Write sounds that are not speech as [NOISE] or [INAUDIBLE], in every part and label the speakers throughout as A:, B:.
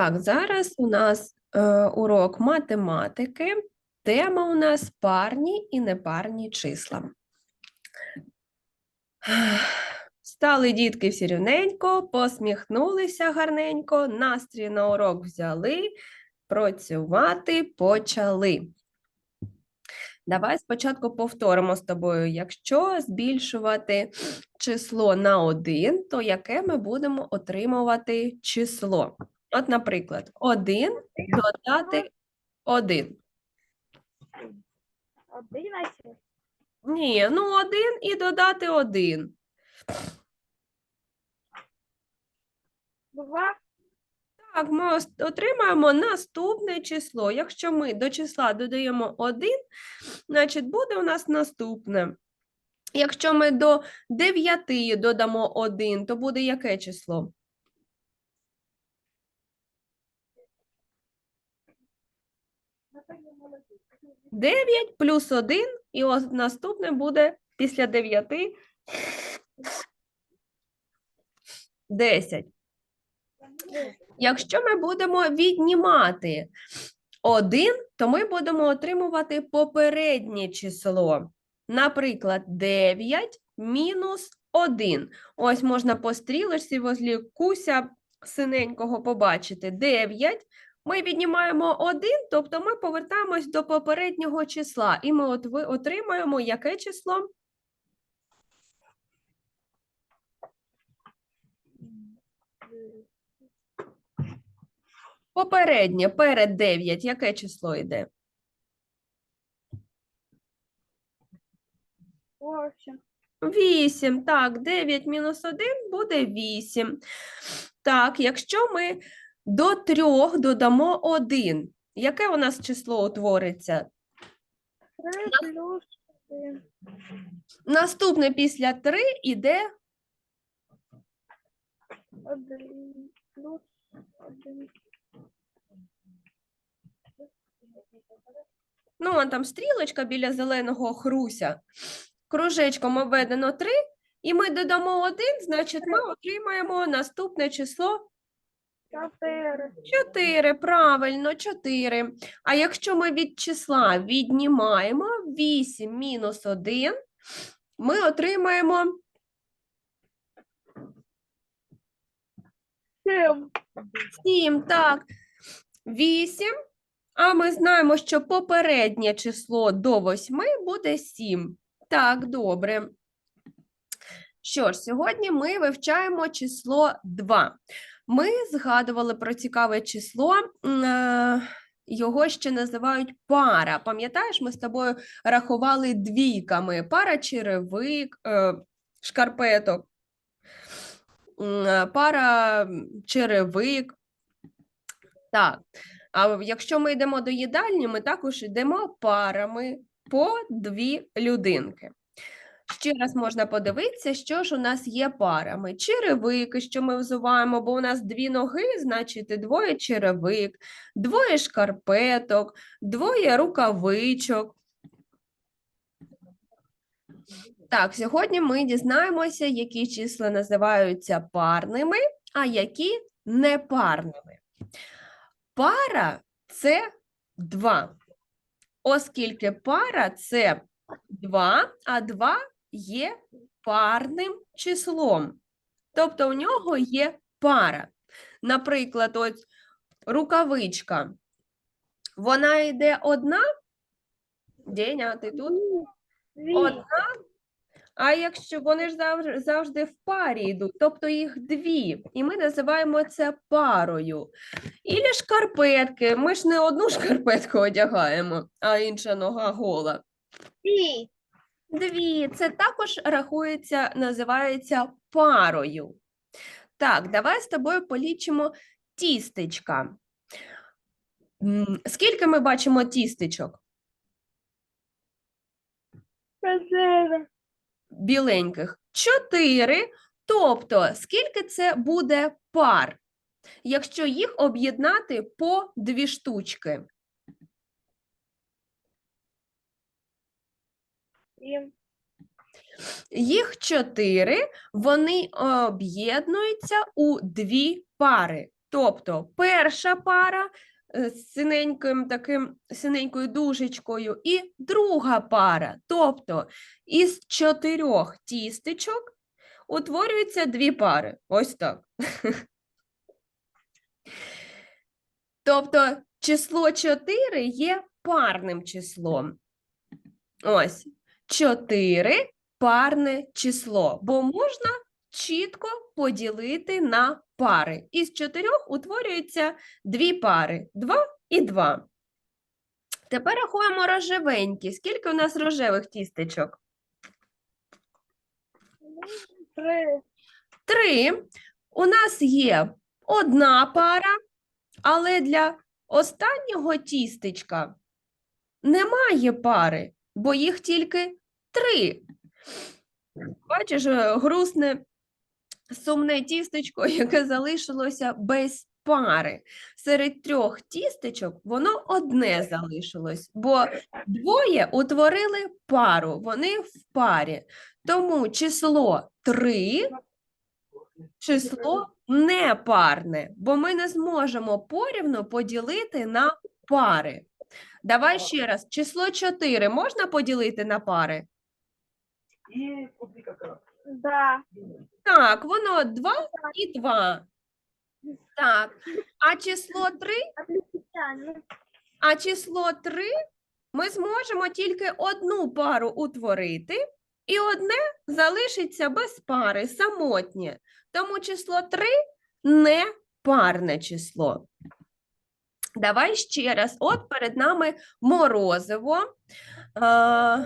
A: Так, зараз у нас е, урок математики. Тема у нас парні і непарні числа. Стали дітки всі рівненько, посміхнулися гарненько, настрій на урок взяли, працювати почали. Давай спочатку повторимо з тобою, якщо збільшувати число на 1, то яке ми будемо отримувати число? От, наприклад, 1 додати 1.
B: Одинадцять.
A: Ні, ну 1 і додати 1.
B: Два.
A: Так, ми отримаємо наступне число. Якщо ми до числа додаємо 1, значить буде у нас наступне. Якщо ми до 9 додамо 1, то буде яке число? 9 плюс 1, і наступне буде після 9 10. Якщо ми будемо віднімати 1, то ми будемо отримувати попереднє число. Наприклад, 9 мінус 1. Ось можна по стрілочці возлі куся синенького побачити. 9. Ми віднімаємо 1, тобто ми повертаємось до попереднього числа. І ми отримаємо яке число? Попереднє, перед 9. Яке число йде?
B: Восемь.
A: 8. Так, 9 мінус 1 буде 8. Так, якщо ми до 3 додамо 1, яке у нас число утвориться?
B: Три плюс один.
A: Наступне після 3 іде
B: Один один.
A: Ну, вон там стрілочка біля зеленого хруся. Кружечком обведено 3, і ми додамо 1, значить ми отримаємо наступне число
B: Чотири.
A: 4. Правильно, 4. А якщо ми від числа віднімаємо 8 мінус 1, ми отримаємо
B: Сім.
A: 7. Так, 8. А ми знаємо, що попереднє число до 8 буде 7. Так, добре. Що ж, сьогодні ми вивчаємо число 2. Ми згадували про цікаве число. е, Його ще називають пара. Пам'ятаєш, ми з тобою рахували двійками. Пара черевик, е, шкарпеток, е, пара черевик. Так. А якщо ми йдемо до їдальні, ми також йдемо парами по дві людинки. Ще раз можна подивитися, що ж у нас є парами. Черевики, що ми взуваємо, бо у нас дві ноги, значить двоє черевик, двоє шкарпеток, двоє рукавичок. Так, сьогодні ми дізнаємося, які числа називаються парними, а які непарними. Пара це 2. Оскільки пара це 2, а 2 є парним числом. Тобто у нього є пара. Наприклад, ось рукавичка. Вона йде одна. Деня, ти тут? Одна. А якщо вони ж завжди, завжди в парі йдуть, тобто їх дві, і ми називаємо це парою. Ілі шкарпетки. Ми ж не одну [LAUGHS] шкарпетку одягаємо, а інша нога гола.
B: Дві.
A: Дві. Це також рахується, називається парою. Так, давай з тобою полічимо тістечка. Скільки ми бачимо тістечок?
B: Чотири.
A: біленьких? Чотири. Тобто, скільки це буде пар, якщо їх об'єднати по дві штучки? Їх чотири, вони об'єднуються у дві пари. Тобто перша пара е, з синеньким таким синенькою дужечкою, і друга пара. Тобто із чотирьох тістечок утворюються дві пари. Ось так. [LAUGHS] Тобто число 4 є парним числом. Ось 4 парне число, бо можна чітко поділити на пари. Із чотирьох утворюються дві пари 2 і 2. Тепер рахуємо рожевенькі. Скільки у нас рожевих тістечок?
B: Три.
A: Три. У нас є одна пара, але для останнього тістечка немає пари, бо їх тільки три. Бачиш, е, грустне, сумне тістечко, [LAUGHS] яке залишилося без пари. Серед трьох тістечок воно одне залишилось, бо двоє утворили пару, вони в парі. Тому число 3 число непарне, бо ми не зможемо порівну поділити на пари. Давай ще раз. Число 4 можна поділити на пари?
B: Да.
A: Так, воно 2 і 2. Так. А число 3, а число 3 ми зможемо тільки одну пару утворити, і одне залишиться без пари, самотнє. Тому число 3 не парне число. Давай ще раз. От перед нами морозиво. А,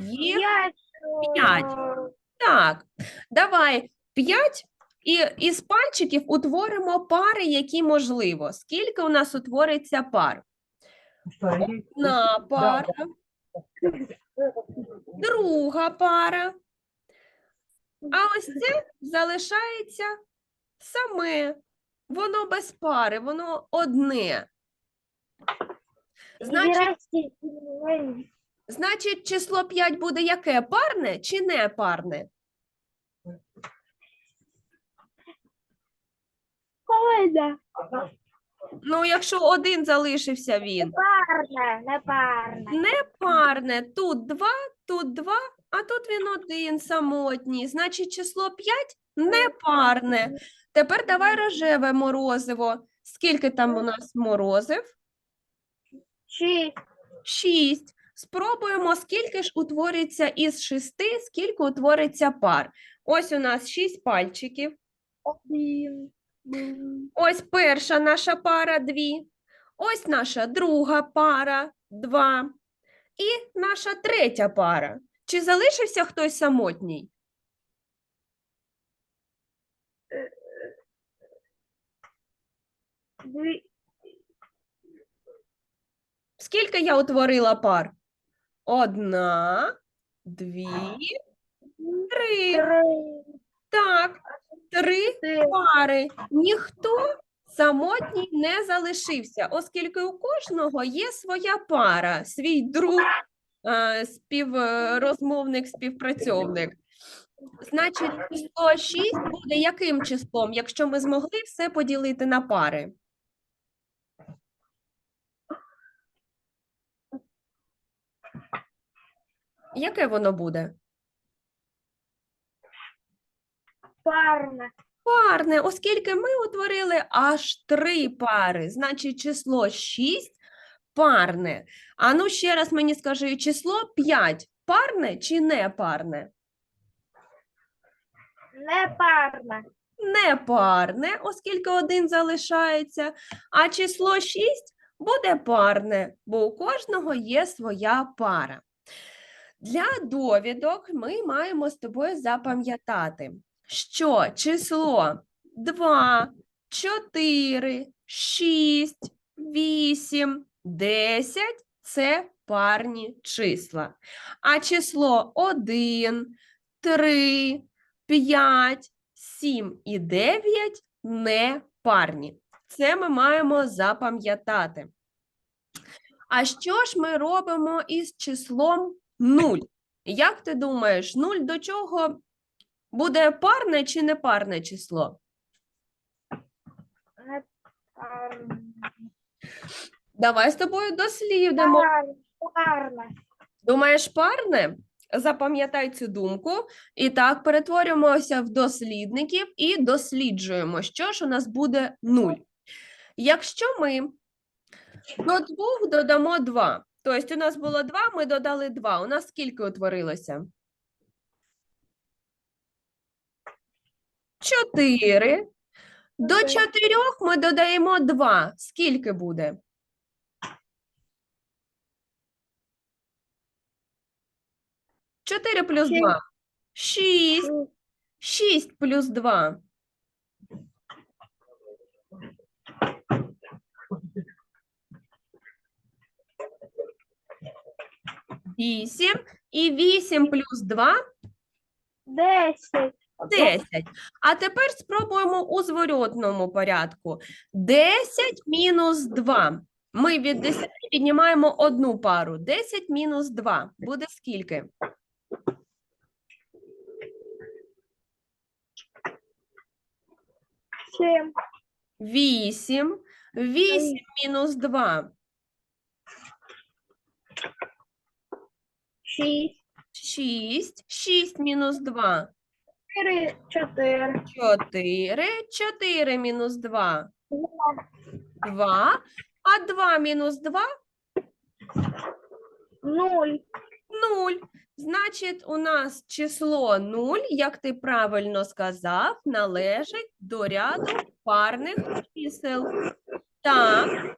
A: є
B: П'ять.
A: П'ять. Так, давай 5 і із пальчиків утворимо пари, які можливо. Скільки у нас утвориться пар? Одна пара, друга пара. А ось це залишається саме. Воно без пари, воно одне. Значить. Значить, число 5 буде яке? Парне чи не парне?
B: Ой,
A: Ну, якщо один залишився він.
B: Парне, не парне.
A: Не парне. Тут два, тут два, а тут він один самотній. Значить, число 5 не парне. Тепер давай рожеве морозиво. Скільки там у нас морозив?
B: Шість.
A: 6. Спробуємо, скільки ж утвориться із шести, скільки утвориться пар. Ось у нас 6 пальчиків.
B: Один.
A: Ось перша наша пара дві. Ось наша друга пара два. І наша третя пара. Чи залишився хтось самотній? Скільки я утворила пар? Одна, дві, три.
B: Три.
A: Так, три пари. Ніхто самотній не залишився, оскільки у кожного є своя пара, свій друг, е, співрозмовник, співпрацьовник. Значить, число 6 буде яким числом, якщо ми змогли все поділити на пари? Яке воно буде?
B: Парне.
A: Парне, оскільки ми утворили аж три пари, значить число 6 парне. А ну ще раз мені скажи, число 5 парне чи не парне?
B: Не парне.
A: Не парне, оскільки один залишається, а число 6 буде парне, бо у кожного є своя пара. Для довідок ми маємо з тобою запам'ятати, що число 2, 4, 6, 8, 10 – це парні числа. А число 1, 3, 5, 7 і 9 не парні. Це ми маємо запам'ятати. А що ж ми робимо із числом 0? Як ти думаєш, 0 до чого буде парне чи непарне число? Давай з тобою дослідимо.
B: Пар- Парна.
A: Думаєш, парне? Запам'ятай цю думку. І так, перетворюємося в дослідників і досліджуємо, що ж у нас буде 0. Якщо ми до двох додамо 2, тобто у нас було 2, ми додали 2, у нас скільки утворилося? 4. До. 4 ми додаємо 2. Скільки буде? Чотири плюс два. Шість. Шість плюс два. Вісім. І вісім плюс два
B: Десять.
A: – десять. А тепер спробуємо у зворотному порядку. Десять мінус два. Ми від 10 піднімаємо одну пару. 10 мінус 2 буде скільки?
B: Сім.
A: 8. 8 мінус 2.
B: Шість.
A: 6. 6 мінус 2.
B: Чотири. Чотири.
A: 4. 4 мінус 2.
B: Два.
A: 2. А 2 мінус 2
B: Нуль.
A: 0. Значить, у нас число 0, як ти правильно сказав, належить до ряду парних чисел. Так.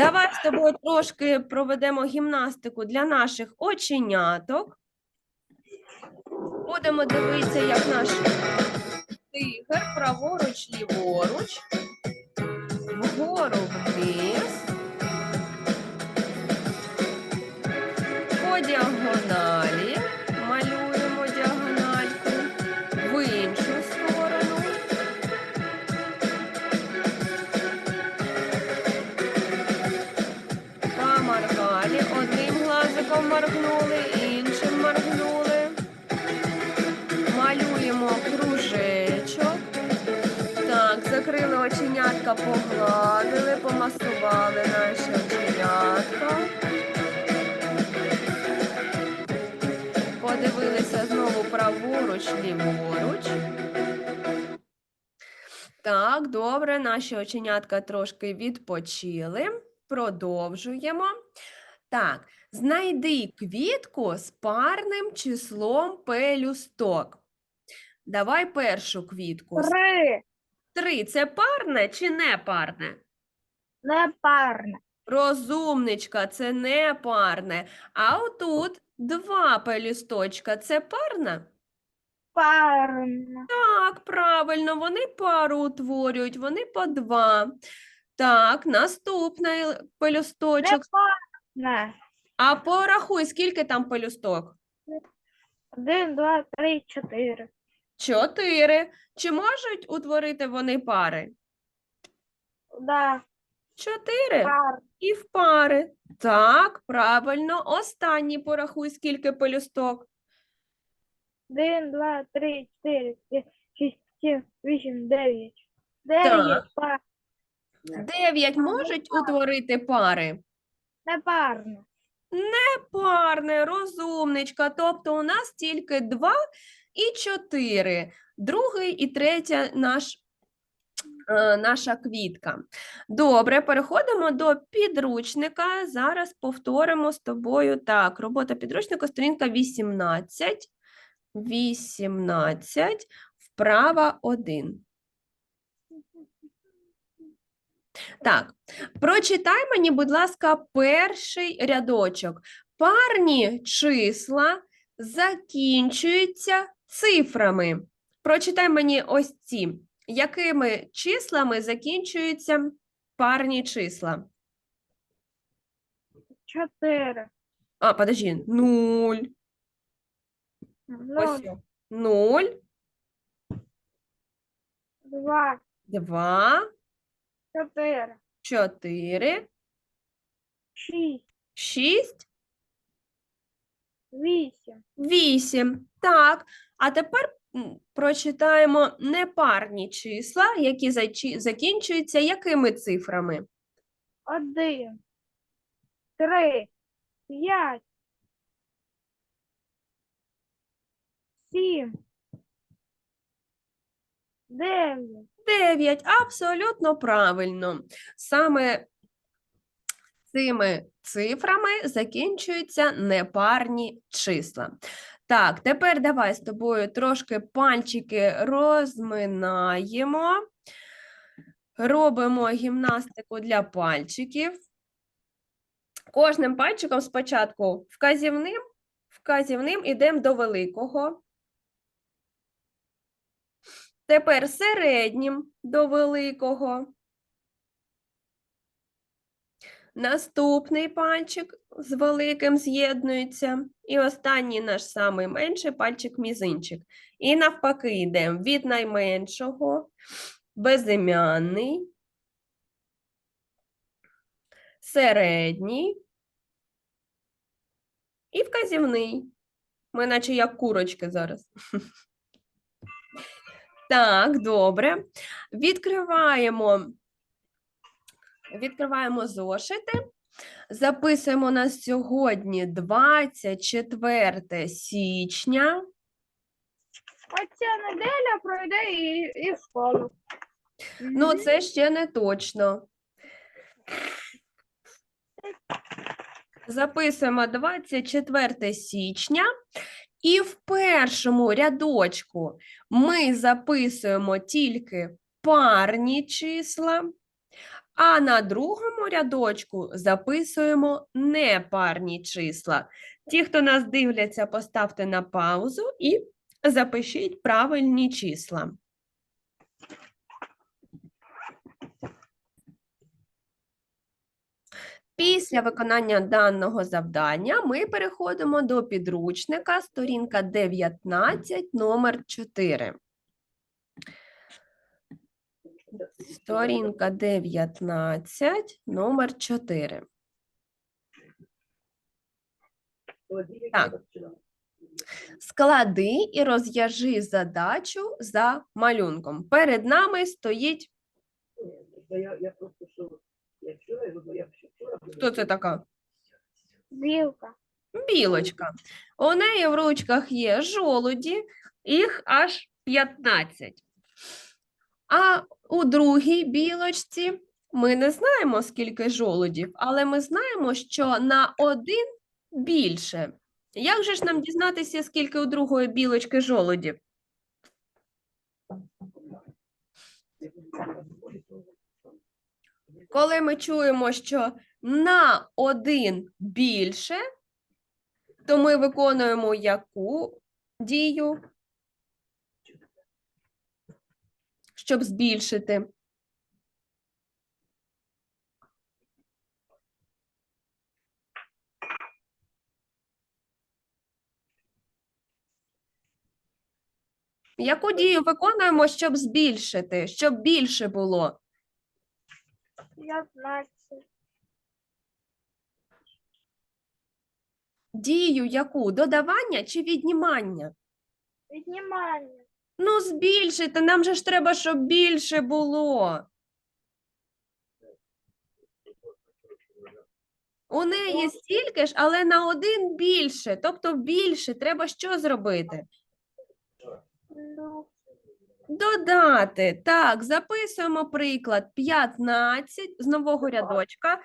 A: Давай з тобою трошки проведемо гімнастику для наших оченяток. Будемо дивитися, як наш тигр праворуч, ліворуч, вгору вниз, по діагоналі, моргнули, іншим моргнули. Малюємо кружечок. Так, закрили оченятка, погладили, помасували наші оченятка. Подивилися знову праворуч, ліворуч. Так, добре, наші оченятка трошки відпочили. Продовжуємо. Так, знайди квітку з парним числом пелюсток. Давай першу квітку.
B: Три.
A: Три це парне чи не парне?
B: Не парна.
A: Розумничка, це не парне. А отут два пелюсточка це парна?
B: Парна.
A: Так, правильно, вони пару утворюють, вони по два. Так, наступний
B: Не
A: пелюсточок. А порахуй, скільки там пелюсток?
B: Один, два, три, чотири.
A: Чотири. Чи можуть утворити вони пари?
B: Да.
A: Чотири.
B: Пар.
A: І в пари. Так, правильно. Останній порахуй, скільки пелюсток.
B: Один, два, три, чотири, п'ять, шість, сім, вісім, дев'ять. Дев'ять пар.
A: Дев'ять можуть утворити пари?
B: Не парна.
A: Парне, розумничка. Тобто у нас тільки два і чотири. Другий і третя наш, е, наша квітка. Добре, переходимо до підручника. Зараз повторимо з тобою. Так, робота підручника, сторінка 18. 18, вправа 1. Так, прочитай мені, будь ласка, перший рядочок. Парні числа закінчуються цифрами. Прочитай мені ось ці. Якими числами закінчуються парні числа?
B: Чотири.
A: А, подожди, 0.
B: Ноль.
A: Ось. 0,
B: Два.
A: 2,
B: Чотири.
A: 4,
B: Шість.
A: 6,
B: Вісім.
A: Так, а тепер прочитаємо непарні числа, які закінчуються якими цифрами?
B: Один, три, п'ять, сім, дев'ять.
A: 9. Абсолютно правильно. Саме цими цифрами закінчуються непарні числа. Так, тепер давай з тобою трошки пальчики розминаємо. Робимо гімнастику для пальчиків. Кожним пальчиком спочатку вказівним, вказівним ідемо до великого. Тепер середнім до великого. Наступний пальчик з великим з'єднується. І останній наш самий менший пальчик мізинчик. І навпаки йдемо від найменшого, безім'яний, середній і вказівний. Ми наче як курочки зараз. [LAUGHS] Так, добре. Відкриваємо, відкриваємо зошити. Записуємо на сьогодні 24 січня.
B: Оця неделя пройде і, і в школу.
A: Ну, це ще не точно. Записуємо 24 січня. І в першому рядочку ми записуємо тільки парні числа, а на другому рядочку записуємо непарні числа. Ті, хто нас дивляться, поставте на паузу і запишіть правильні числа. Після виконання даного завдання ми переходимо до підручника, сторінка 19, номер 4. Сторінка 19, номер 4. Так. Склади і розв'яжи задачу за малюнком. Перед нами стоїть.
C: Я, просто що,
A: Хто це така?
B: Білка.
A: Білочка. У неї в ручках є жолуді, їх аж 15. А у другій білочці ми не знаємо, скільки жолудів, але ми знаємо, що на один більше. Як же ж нам дізнатися, скільки у другої білочки жолудів? Коли ми чуємо, що на один більше, то ми виконуємо яку дію, щоб збільшити? Яку дію виконуємо, щоб збільшити, щоб більше було?
B: П'ятнадцять.
A: Дію яку? Додавання чи віднімання?
B: Віднімання.
A: Ну, збільшити, нам же ж треба, щоб більше було. У неї стільки ж, але на один більше. Тобто більше треба що зробити?
B: Ну,
A: Додати. Так, записуємо приклад 15 з нового рядочка.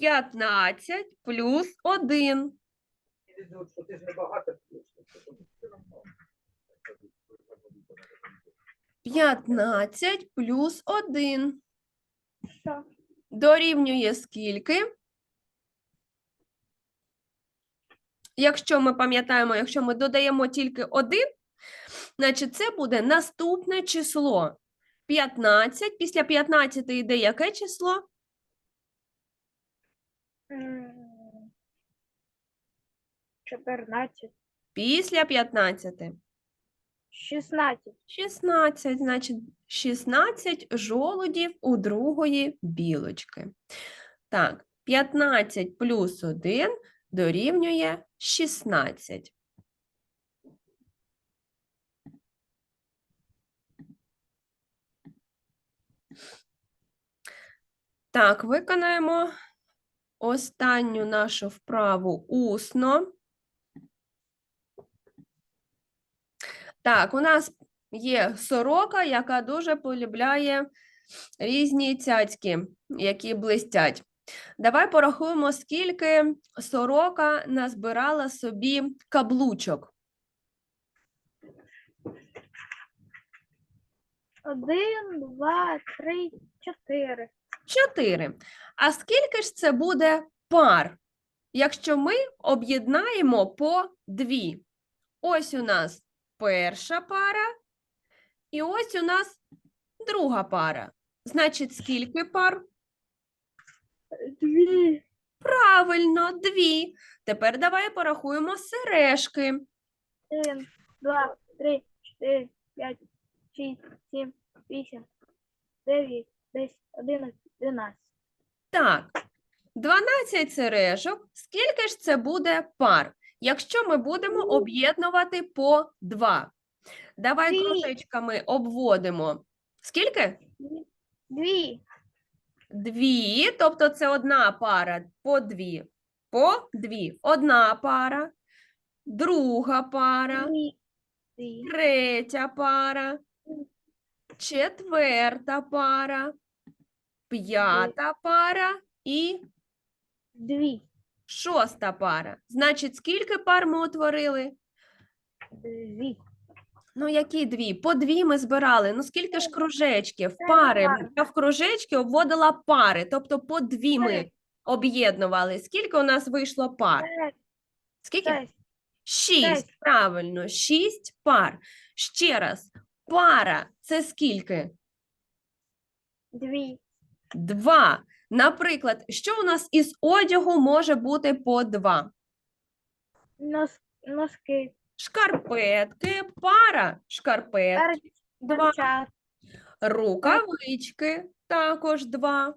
A: 15 плюс 1.
C: Що ти ж не багато.
A: 15 плюс 1.
B: що?
A: Дорівнює скільки? Якщо ми пам'ятаємо, якщо ми додаємо тільки 1, значить це буде наступне число. 15. Після 15 йде яке число?
B: Чотирнадцять.
A: Після 15.
B: Шістнадцять.
A: 16, значить 16 жолудів у другої білочки. Так, 15 плюс 1 дорівнює 16. Так, виконаємо останню нашу вправу усно. Так, у нас є сорока, яка дуже полюбляє різні цяцьки, які блистять. Давай порахуємо, скільки сорока назбирала собі каблучок.
B: Один, два, три, чотири.
A: Чотири. А скільки ж це буде пар, якщо ми об'єднаємо по дві? Ось у нас перша пара, і ось у нас друга пара. Значить, скільки пар?
B: Дві.
A: Правильно, дві. Тепер давай порахуємо сережки.
B: Один, два, три, чотири, п'ять, шість, сім, вісім, дев'ять, десять, одинадцять, дванадцять.
A: Так, 12 сережок. Скільки ж це буде пар, якщо ми будемо об'єднувати по 2? Давай
B: Дві.
A: кружечками обводимо. Скільки?
B: Дві.
A: Дві, тобто це одна пара по дві. По дві. Одна пара, друга пара,
B: Дві. Дві.
A: третя пара, четверта пара, п'ята пара і
B: Дві.
A: Шоста пара. Значить, скільки пар ми утворили?
B: Дві.
A: Ну, які дві? По дві ми збирали. Ну, скільки ж кружечків?
B: Три
A: Пари.
B: пари.
A: Я в кружечки обводила пари, тобто по дві ми об'єднували. Скільки у нас вийшло пар? Скільки? Шість. Правильно, шість пар. Ще раз. Пара – це скільки?
B: Дві.
A: Два. Наприклад, що у нас із одягу може бути по два?
B: Нос, носки.
A: Шкарпетки, пара шкарпетки.
B: Пер,
A: Два. Рукавички також два.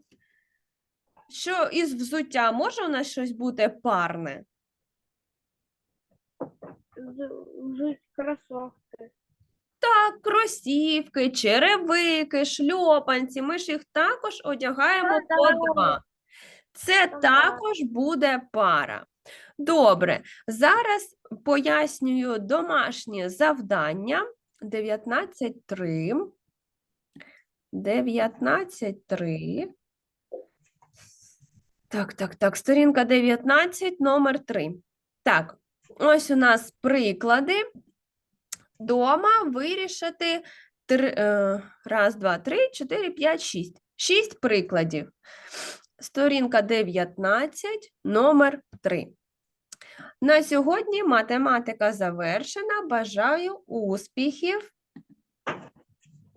A: Що із взуття може у нас щось бути парне?
B: з- кросовки.
A: Так, кросівки, черевики, шльопанці. Ми ж їх також одягаємо по два. Це також буде пара. Добре, зараз пояснюю домашнє завдання 19.3. 19.3. Так, так, так. Сторінка 19, номер 3. Так, ось у нас приклади. Дома вирішити е, раз, два, три, чотири, п'ять, шість. Шість прикладів. Сторінка 19, номер 3. На сьогодні математика завершена. Бажаю успіхів